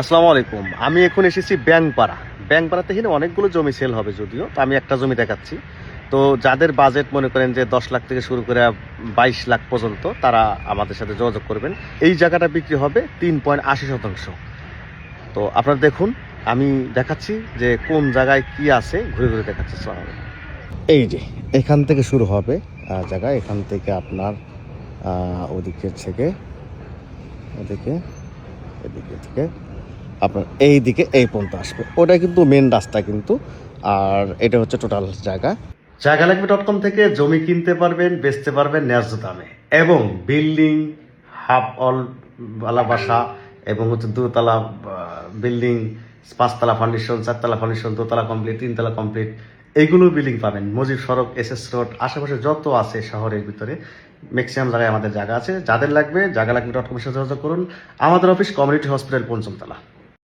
আসসালামু আলাইকুম। আমি এখন এসেছি ব্যাংপাড়া ব্যাংপাড়াতে এখানে অনেকগুলো জমি সেল হবে যদিও, তো আমি একটা জমি দেখাচ্ছি। তো যাদের বাজেট মনে করেন যে দশ লাখ থেকে শুরু করে বাইশ লাখ পর্যন্ত, তারা আমাদের সাথে যোগাযোগ করবেন। এই জায়গাটা বিক্রি হবে তিন পয়েন্ট আশি শতাংশ। তো আপনারা দেখুন, আমি দেখাচ্ছি যে কোন জায়গায় কি আছে, ঘুরে ঘুরে দেখাচ্ছি। এই যে, এখান থেকে শুরু হবে জায়গা। এখান থেকে আপনার ওদিকের থেকে ওদিকে এদিকে থেকে। আপনার এই দিকে এই পর্যন্ত আসবে। ওটা কিন্তু মেন রাস্তা কিন্তু। আর এটা হচ্ছে টোটাল জায়গা। জায়গা লাগবে ডট কম থেকে জমি কিনতে পারবেন, বেচতে পারবেন ন্যায্য দামে। এবং বিল্ডিং হাফ অল বালা বাসা এবং হচ্ছে দুতলা বিল্ডিং পাঁচতলা ফাউন্ডেশন চারতলা ফাউন্ডেশন দোতলা কমপ্লিট তিনতলা কমপ্লিট এইগুলো বিল্ডিং পাবেন। মজিব সড়ক এস এস রোড আশেপাশে যত আছে শহরের ভিতরে ম্যাক্সিমাম জায়গায় আমাদের জায়গা আছে। যাদের লাগবে জায়গা লাগবে ডট কমের সাথে যোগাযোগ করুন। আমাদের অফিস কমিউনিটি হসপিটাল পঞ্চমতলা।